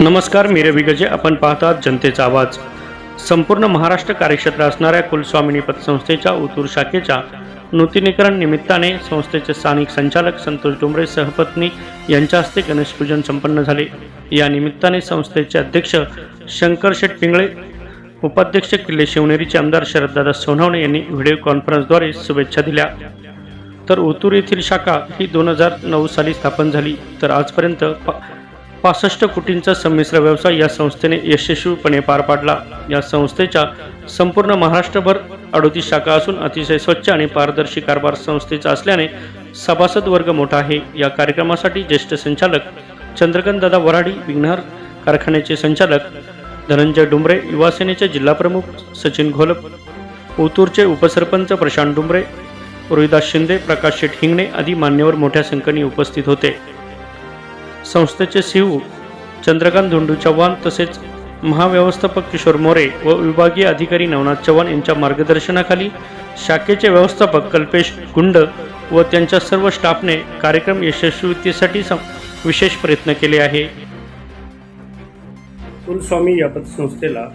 नमस्कार मी रवी गजे. आपण पाहतात जनतेचा आवाज. संपूर्ण महाराष्ट्र कार्यक्षेत्र असणाऱ्या कुलस्वामिनी पतसंस्थेच्या उतूर शाखेच्या नूतनीकरण निमित्ताने संस्थेचे स्थानिक संचालक संतोष डोंबरे सहपत्नी यांच्या हस्ते गणेशपूजन संपन्न झाले. या निमित्ताने संस्थेचे अध्यक्ष शंकर शेठ पिंगळे उपाध्यक्ष किल्ले शिवनेरीचे आमदार शरददादा सोनवणे यांनी व्हिडिओ कॉन्फरन्सद्वारे शुभेच्छा दिल्या. तर ओतूर येथील शाखा ही दोन हजार नऊ साली स्थापन झाली. तर आजपर्यंत पा पासष्ट कोटींचा संमिश्र व्यवसाय या संस्थेने यशस्वीपणे पार पाडला. या संस्थेच्या संपूर्ण महाराष्ट्रभर अडोतीस शाखा असून अतिशय स्वच्छ आणि पारदर्शी कारभार संस्थेचा असल्याने सभासद वर्ग मोठा आहे. या कार्यक्रमासाठी ज्येष्ठ संचालक चंद्रकांत दादा वराडी विघ्नहर कारखान्याचे संचालक धनंजय डुंबरे युवासेनेचे जिल्हाप्रमुख सचिन घोलप ओतूरचे उपसरपंच प्रशांत डुंबरे रोहिदास शिंदे प्रकाश शेठ हिंगणे आदी मान्यवर मोठ्या संख्येने उपस्थित होते. संस्थेचे सीईओ चंद्रकांत धोंडू चव्हाण तसेच महाव्यवस्थापक किशोर मोरे व विभागीय अधिकारी नवनाथ चव्हाण यांच्या मार्गदर्शनाखाली शाखेचे व्यवस्थापक कल्पेश गुंड व त्यांच्या सर्व स्टाफने कार्यक्रम यशस्वीतेसाठी सं- विशेष प्रयत्न केले आहे. कुलस्वामी या पतसंस्थेला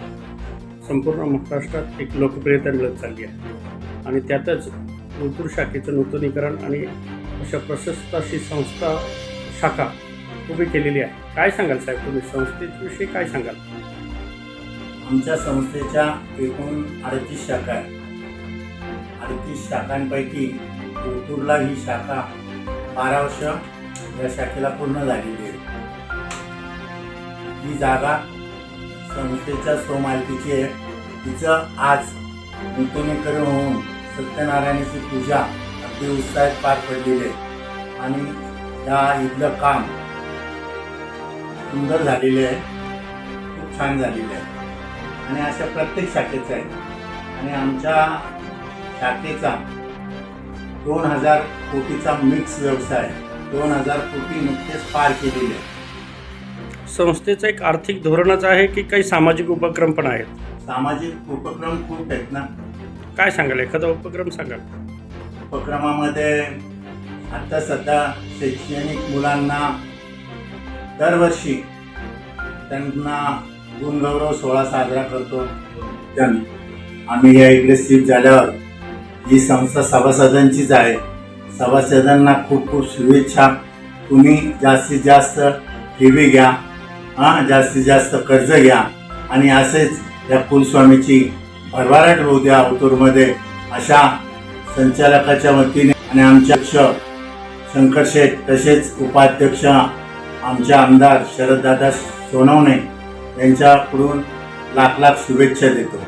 संपूर्ण महाराष्ट्रात एक लोकप्रियता मिळत चालली आहे. आणि त्यातच ओतूर शाखेचं नूतनीकरण आणि अशा प्रशस्त अशी संस्था शाखा उभी केलेली आहे. काय सांगाल साहेब तुम्ही? संस्थेविषयी काय सांगाल? आमच्या संस्थेच्या एकूण अडतीस शाखा आहेत. अडतीस शाखांपैकी कोथूरला ही शाखा बारा वर्ष या शाखेला पूर्ण झालेली आहे. ही जागा संस्थेच्या स्वमालकीची आहे. तिचं आज नूतनीकरण होऊन सत्यनारायणाची पूजा अगदी उत्साहात पार पडलेली आहे. आणि या इथलं काम सुंदर झालेले आहे. खूप छान झालेले आहे. आणि अशा प्रत्येक शाखेचं आहे. आणि आमच्या शाखेचा दोन हजार कोटीचा मिक्स व्यवसाय दोन हजार कोटी नुकतेच पार केलेले आहे. संस्थेचं एक आर्थिक धोरणच आहे की काही सामाजिक उपक्रम पण आहेत? सामाजिक उपक्रम खूप आहेत ना. काय सांगाल? एखादा उपक्रम सांगाल? उपक्रमामध्ये आता सध्या शैक्षणिक मुलांना दरवर्षी त्यांना गुणगौरव सोहळा साजरा करतो. आम्ही या इकडे शिफ्ट झाल्यावर ही संस्था सभासदांचीच आहे. सभासदांना खूप खूप शुभेच्छा. तुम्ही जास्तीत जास्त ठेवी घ्या. हां जास्तीत जास्त कर्ज घ्या. आणि असेच या कुलस्वामीची भरभराट होऊ द्या ओतूरमध्ये अशा संचालकाच्या वतीने आणि आमचे अध्यक्ष शंकर शेठ तसेच उपाध्यक्ष आमचे आमदार शरददादा सोनवणे यांच्याकडून लाख लाख शुभेच्छा देतो.